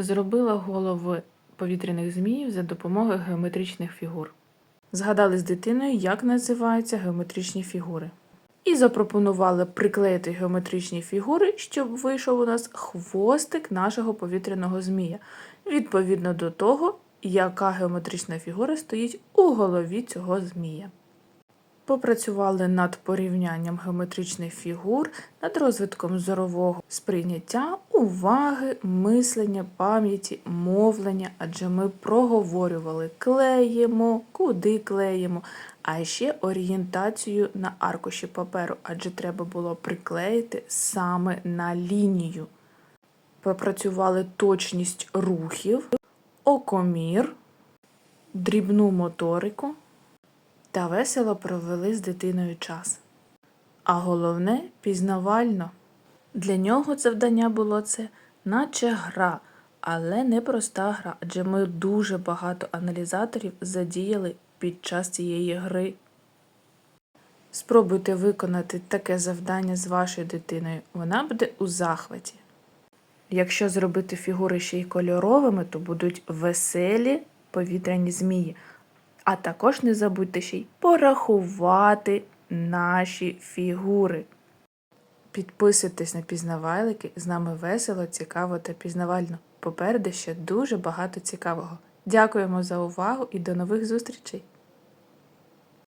Зробила голови повітряних зміїв за допомогою геометричних фігур. Згадали з дитиною, як називаються геометричні фігури. І запропонували приклеїти геометричні фігури, щоб вийшов у нас хвостик нашого повітряного змія, відповідно до того, яка геометрична фігура стоїть у голові цього змія. Попрацювали над порівнянням геометричних фігур, над розвитком зорового сприйняття, уваги, мислення, пам'яті, мовлення, адже ми проговорювали клеїмо, куди клеїмо, а ще орієнтацію на аркуші паперу, адже треба було приклеїти саме на лінію. Попрацювали точність рухів, окомір, дрібну моторику та весело провели з дитиною час. А головне пізнавально. Для нього завдання було це, наче гра, але не проста гра, адже ми дуже багато аналізаторів задіяли під час цієї гри. Спробуйте виконати таке завдання з вашою дитиною, вона буде у захваті. Якщо зробити фігури ще й кольоровими, то будуть веселі повітряні змії. А також не забудьте ще й порахувати наші фігури. Підписуйтесь на пізнавайлики, з нами весело, цікаво та пізнавально. Попереду ще дуже багато цікавого. Дякуємо за увагу і до нових зустрічей!